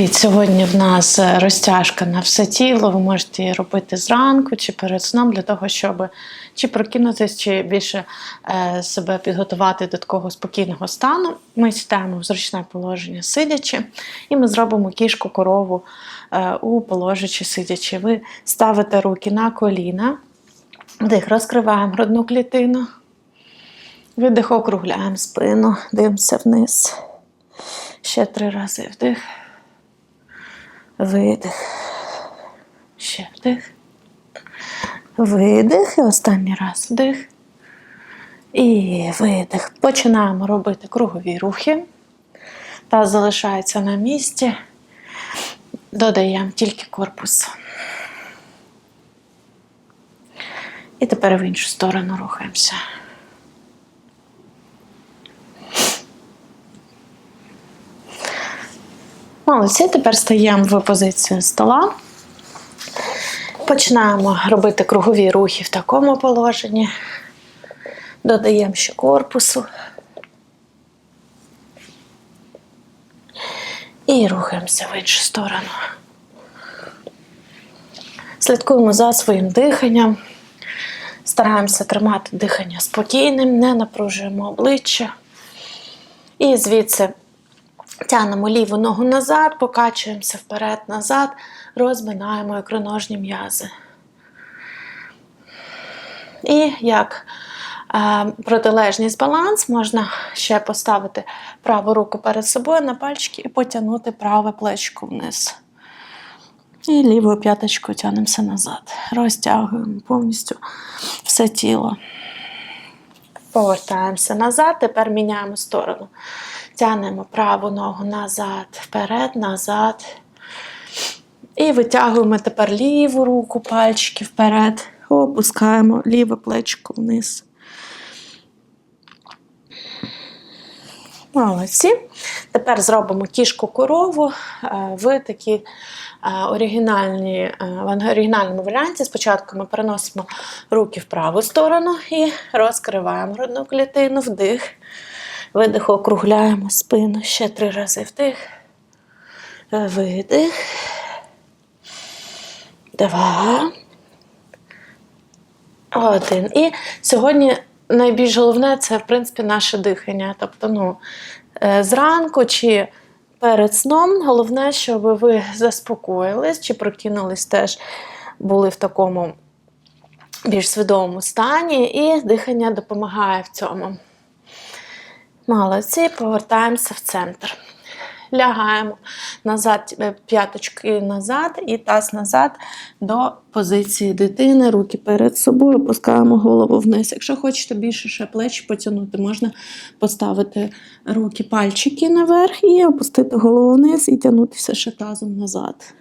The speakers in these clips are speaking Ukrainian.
Привіт! Сьогодні в нас е, розтяжка на все тіло. Ви можете її робити зранку чи перед сном для того, щоб чи прокинутися, чи більше е, себе підготувати до такого спокійного стану. Ми сідаємо в зручне положення сидячи, і ми зробимо кішку корову е, у положичі сидячи. Ви ставите руки на коліна, вдих, розкриваємо грудну клітину, видих, округляємо спину, дивимося вниз. Ще три рази вдих. Видих. Ще вдих. Видих. І останній раз вдих. І видих. Починаємо робити кругові рухи. Та залишається на місці. Додаємо тільки корпус. І тепер в іншу сторону рухаємося. Молодці, тепер стаємо в позицію стола. Починаємо робити кругові рухи в такому положенні. Додаємо ще корпусу. І рухаємося в іншу сторону. Слідкуємо за своїм диханням. Стараємося тримати дихання спокійним, не напружуємо обличчя. І звідси Тянемо ліву ногу назад, покачуємося вперед-назад, розминаємо ікроножні м'язи. І як е, протилежність баланс, можна ще поставити праву руку перед собою на пальчики і потягнути праве плечко вниз. І лівою п'яточкою тягнемося назад. Розтягуємо повністю все тіло. Повертаємося назад, тепер міняємо сторону. Тянемо праву ногу назад, вперед, назад. І витягуємо тепер ліву руку, пальчики вперед. Опускаємо ліве плечко вниз. Молодці. Тепер зробимо кішку корову в такій оригінальній, в оригінальному варіанті. Спочатку ми переносимо руки в праву сторону і розкриваємо грудну клітину, вдих. Видих, округляємо спину. Ще три рази вдих. Видих. Два. Один. І сьогодні найбільш головне це, в принципі, наше дихання. Тобто, ну, е, зранку чи перед сном головне, щоб ви заспокоїлись чи прокинулись теж були в такому більш свідомому стані, і дихання допомагає в цьому. Молодці, повертаємося в центр. Лягаємо назад, е, п'яточки назад і таз назад до позиції дитини, руки перед собою, опускаємо голову вниз. Якщо хочете більше ще плечі потягнути, можна поставити руки, пальчики наверх і опустити голову вниз і тягнутися ще тазом назад.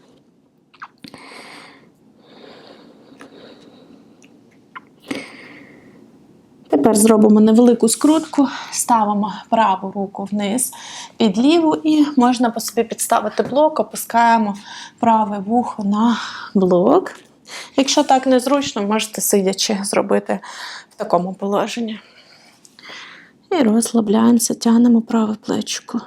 Тепер зробимо невелику скрутку, ставимо праву руку вниз під ліву, і можна по собі підставити блок, опускаємо праве вухо на блок. Якщо так незручно, можете сидячи зробити в такому положенні. І розслабляємося, тягнемо праве плечко.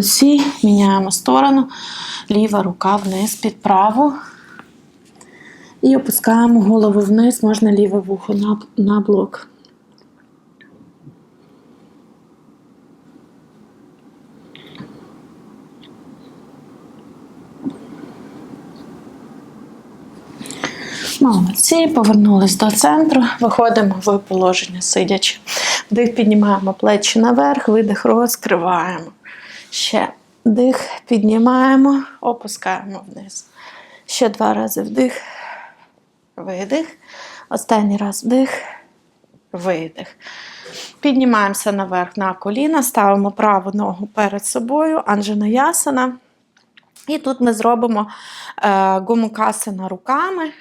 Молодці. Міняємо сторону. Ліва рука вниз під праву. І опускаємо голову вниз, можна ліве вухо на, на блок. Молодці, повернулись до центру, виходимо в положення сидячи. Вдих, піднімаємо плечі наверх, видих, розкриваємо. Ще дих, піднімаємо, опускаємо вниз. Ще два рази вдих, видих. Останній раз вдих, видих. Піднімаємося наверх на коліна, ставимо праву ногу перед собою, анджена ясана. І тут ми зробимо е, гумукасана руками.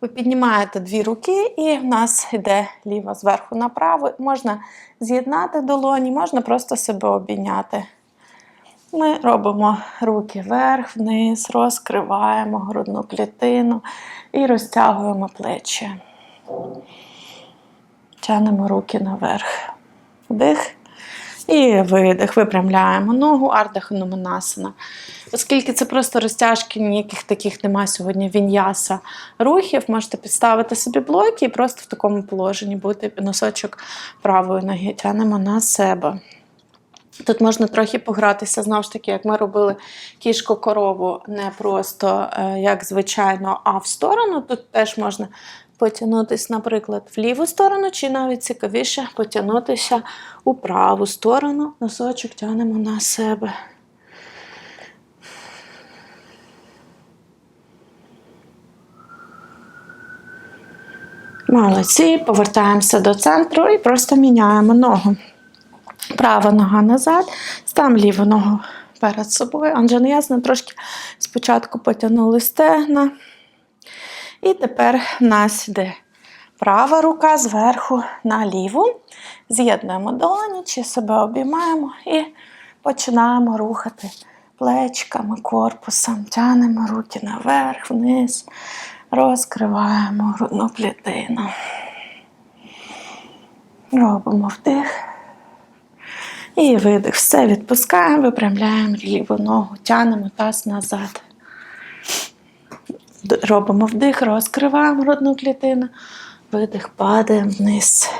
Ви піднімаєте дві руки, і в нас йде ліва зверху направо. Можна з'єднати долоні, можна просто себе обійняти. Ми робимо руки вверх, вниз, розкриваємо грудну клітину і розтягуємо плечі. Тянемо руки наверх. Вдих. І видих. Випрямляємо ногу, ардахануманасана. Оскільки це просто розтяжки, ніяких таких немає сьогодні віньяса рухів, можете підставити собі блоки і просто в такому положенні бути носочок правої ноги. Тянемо на себе. Тут можна трохи погратися, знову ж таки, як ми робили кішку корову не просто е, як звичайно, а в сторону. Тут теж можна потягнутися, наприклад, в ліву сторону, чи навіть цікавіше потягнутися у праву сторону. Носочок тягнемо на себе. Молодці, повертаємося до центру і просто міняємо ногу. Права нога назад, ставимо ліву ногу перед собою. Анже ясно, трошки спочатку потягнули стегна. І тепер в нас йде права рука зверху на ліву. З'єднуємо долоні, чи себе обіймаємо і починаємо рухати плечками, корпусом. Тянемо руки наверх, вниз, розкриваємо грудну клітину. Робимо вдих. І видих. Все відпускаємо, випрямляємо ліву ногу, тянемо таз назад. Робимо вдих, розкриваємо грудну клітину, видих, падаємо вниз.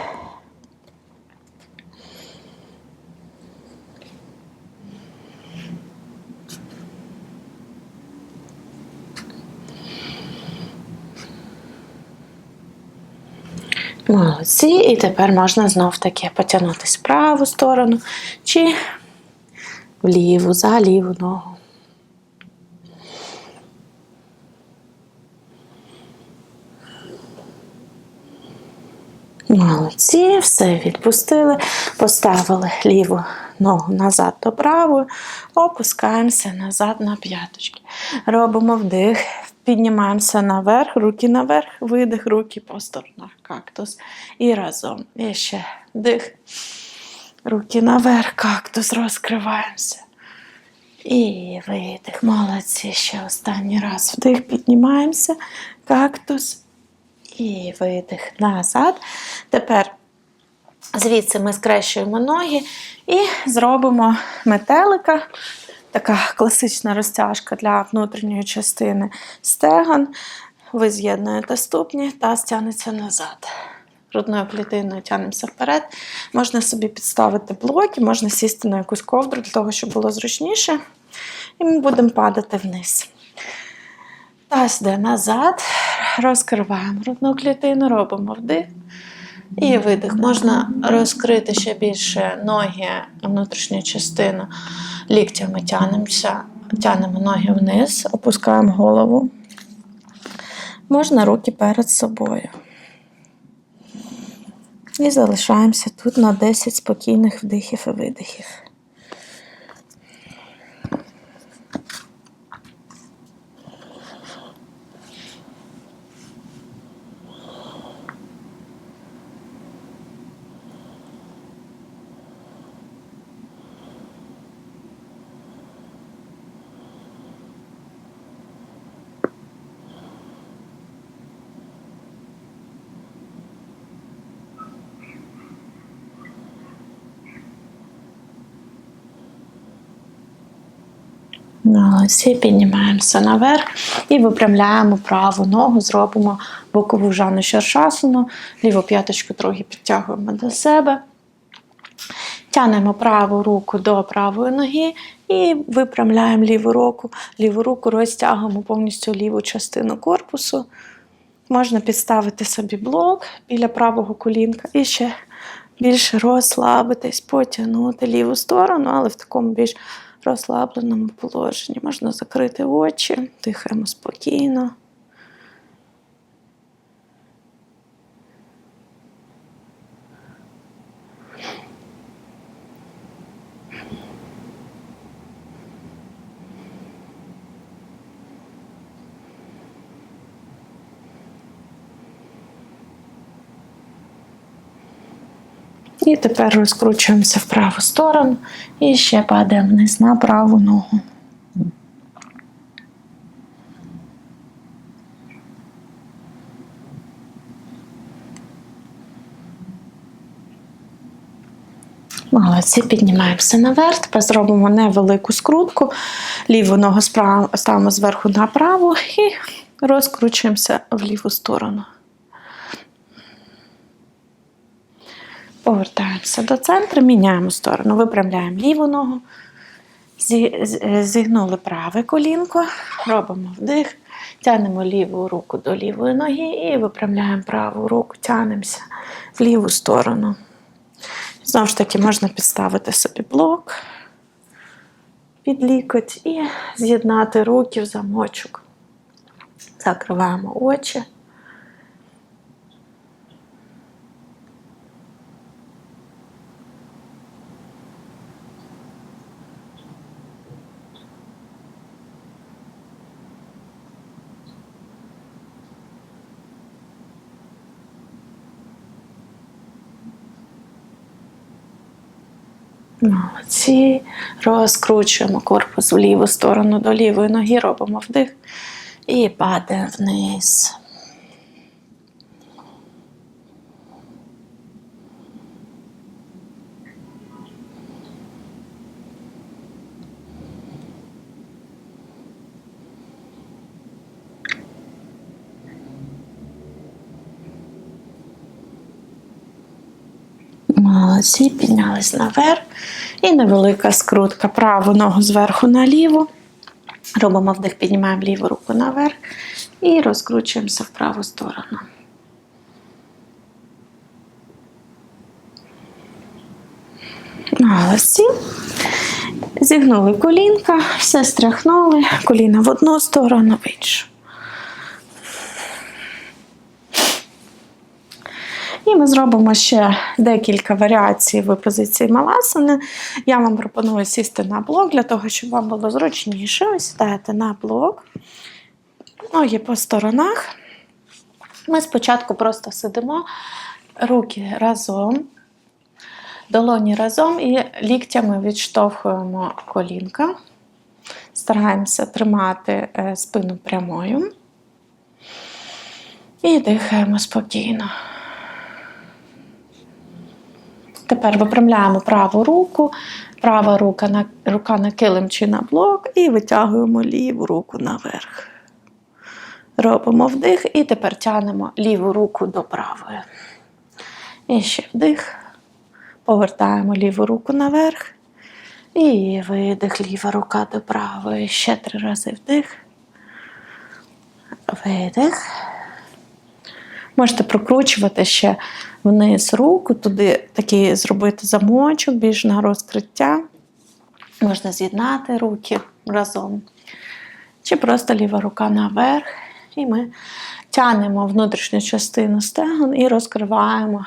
Молодці, і тепер можна знов таки потягнутися в праву сторону чи в ліву, за ліву ногу. Молодці, все відпустили, поставили ліву ногу назад до правої, опускаємося назад на п'яточки. Робимо вдих, піднімаємося наверх, руки наверх, видих, руки по сторонах, кактус. І разом. І ще вдих. Руки наверх, кактус, розкриваємося. І видих. Молодці. Ще останній раз. Вдих, піднімаємося, кактус. І видих назад. Тепер звідси ми скрещуємо ноги і зробимо метелика. Така класична розтяжка для внутрішньої частини стегон. Ви з'єднуєте ступні та стягнеться назад. Грудною клітиною тягнемося вперед. Можна собі підставити блоки, можна сісти на якусь ковдру для того, щоб було зручніше. І ми будемо падати вниз. Таз йде назад, розкриваємо грудну клітину, робимо вдих. І видих. Можна розкрити ще більше ноги, внутрішню частину. Ліктями тянемося, тянемо ноги вниз, опускаємо голову. Можна руки перед собою. І залишаємося тут на 10 спокійних вдихів і видихів. Молодці, піднімаємося наверх і випрямляємо праву ногу, зробимо бокову жану шершасану, ліву п'яточку трохи підтягуємо до себе. Тянемо праву руку до правої ноги і випрямляємо ліву руку. Ліву руку розтягуємо повністю ліву частину корпусу. Можна підставити собі блок біля правого колінка і ще більше розслабитись, потягнути ліву сторону, але в такому більш розслабленому положенні. Можна закрити очі, дихаємо спокійно. І тепер розкручуємося в праву сторону і ще падаємо вниз на праву ногу. Молодці, піднімаємося наверх. Тепер зробимо невелику скрутку. Ліву ногу ставимо зверху на праву і розкручуємося в ліву сторону. Повертаємося до центру, міняємо сторону, випрямляємо ліву ногу, зі- зігнули праве колінко, робимо вдих, тягнемо ліву руку до лівої ноги і випрямляємо праву руку, тягнемося в ліву сторону. Знову ж таки, можна підставити собі блок під лікоть і з'єднати руки в замочок. Закриваємо очі. Молодці. Розкручуємо корпус в ліву сторону до лівої ноги, робимо вдих і падаємо вниз. Молодці, піднялись наверх. І невелика скрутка. Праву ногу зверху на ліву. Робимо вдих, піднімаємо ліву руку наверх і розкручуємося в праву сторону. Молодці. Зігнули колінка, все стряхнули, коліна в одну сторону, в іншу. І ми зробимо ще декілька варіацій в позиції маласани. Я вам пропоную сісти на блок для того, щоб вам було зручніше. Ви сідаєте на блок, ноги по сторонах. Ми спочатку просто сидимо, руки разом, долоні разом і ліктями відштовхуємо колінка. Стараємося тримати е, спину прямою. І дихаємо спокійно. Тепер випрямляємо праву руку, права рука на, рука на килим чи на блок і витягуємо ліву руку наверх. Робимо вдих і тепер тягнемо ліву руку до правої. І ще вдих. Повертаємо ліву руку наверх. І видих, ліва рука до правої. Ще три рази вдих. Видих. Можете прокручувати ще вниз руку, туди такий зробити замочок, більш на розкриття. Можна з'єднати руки разом. Чи просто ліва рука наверх. І ми тянемо внутрішню частину стегон і розкриваємо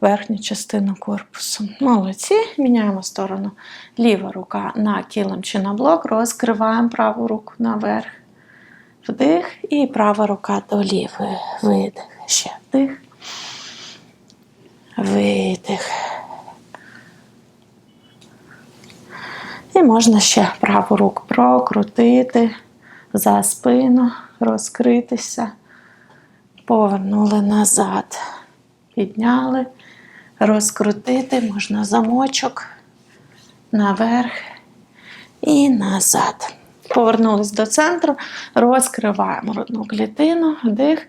верхню частину корпусу. Молодці. Міняємо сторону. Ліва рука на кілем чи на блок, розкриваємо праву руку наверх. Вдих і права рука до лівої. Видих. Ще вдих. Видих. І можна ще праву руку прокрутити за спину, розкритися. Повернули назад. Підняли, розкрутити, можна замочок наверх і назад. Повернулись до центру, розкриваємо грудну клітину, вдих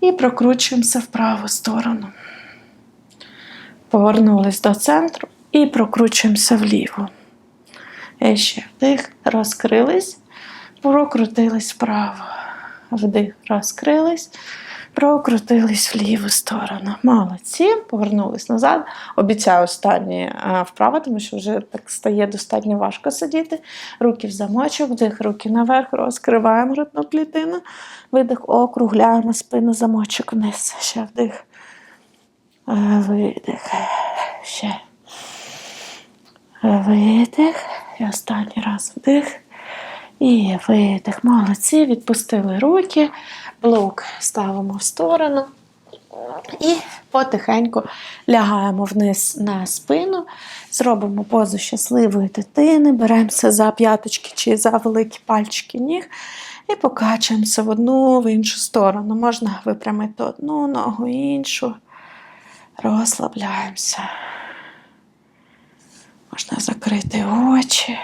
і прокручуємося в праву сторону. Повернулись до центру і прокручуємося вліво. І ще вдих, розкрились, прокрутились вправо. Вдих, розкрились, прокрутились в ліву сторону. Молодці, повернулись назад. Обіцяю останні а, вправи, тому що вже так стає достатньо важко сидіти. Руки в замочок, вдих, руки наверх, розкриваємо грудну клітину. Видих, округляємо спину, замочок вниз. Ще вдих. Видих. Ще. Видих. І останній раз вдих. І видих. Молодці. Відпустили руки. Блок ставимо в сторону. І потихеньку лягаємо вниз на спину. Зробимо позу щасливої дитини. Беремося за п'яточки чи за великі пальчики ніг. І покачуємося в одну в іншу сторону. Можна випрямити одну ногу, іншу розслабляємося. Можна закрити очі.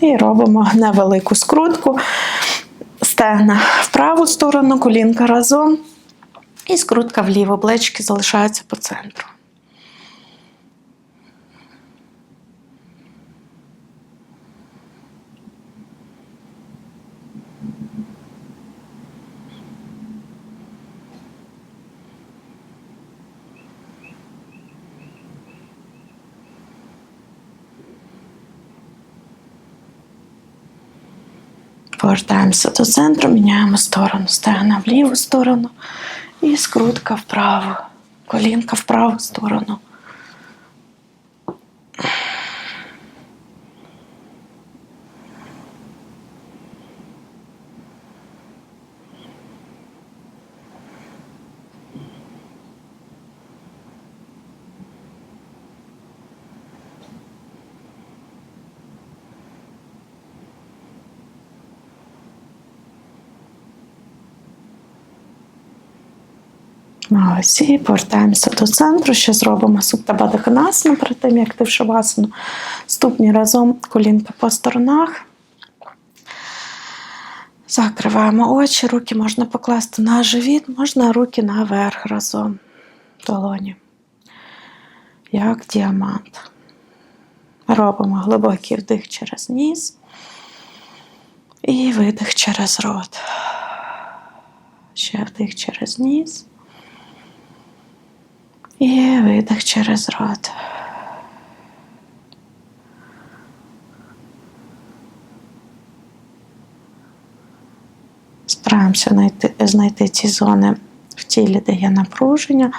І робимо невелику скрутку, стегна в праву сторону, колінка разом, і скрутка вліво, плечики залишаються по центру. Повертаємося до центру, міняємо сторону, стегна в ліву сторону і скрутка вправо, колінка в праву сторону. Молодці, повертаємося до центру. Ще зробимо суптабадаханасану перед тим, як ти в шавасану. Ступні разом, колінка по сторонах. Закриваємо очі, руки можна покласти на живіт, можна руки наверх разом. Долоні. Як діамант. Робимо глибокий вдих через ніс і видих через рот. Ще вдих через ніс. І видих через рот. Стараємося знайти, знайти ці зони в тілі, де є напруження,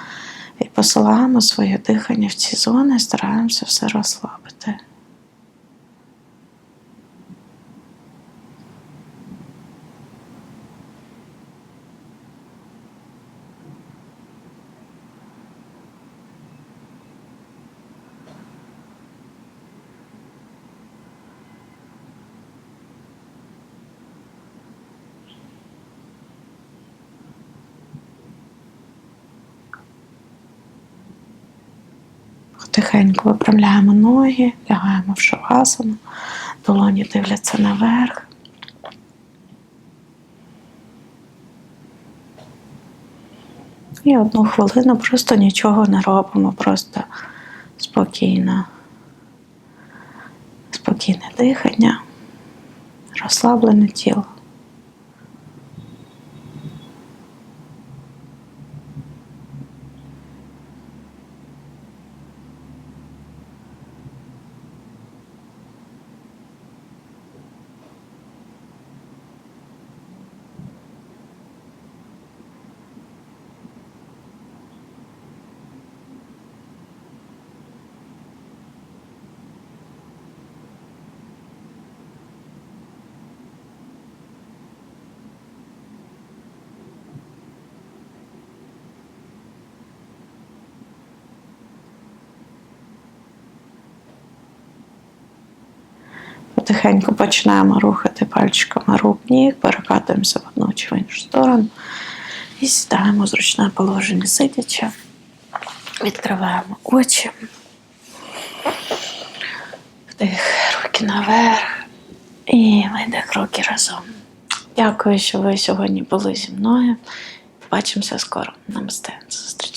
і посилаємо своє дихання в ці зони, стараємося все розслабити. Тихенько виправляємо ноги, лягаємо в шавасану, долоні дивляться наверх. І одну хвилину просто нічого не робимо, просто спокійно. Спокійне дихання, розслаблене тіло. Потихеньку починаємо рухати пальчиками рук ніг, перекатуємося в одну чи в іншу сторону і сідаємо зручне положення сидячи. Відкриваємо очі. Вдих, руки наверх і видих руки разом. Дякую, що ви сьогодні були зі мною. Побачимося скоро. Намасте. Зустрічі.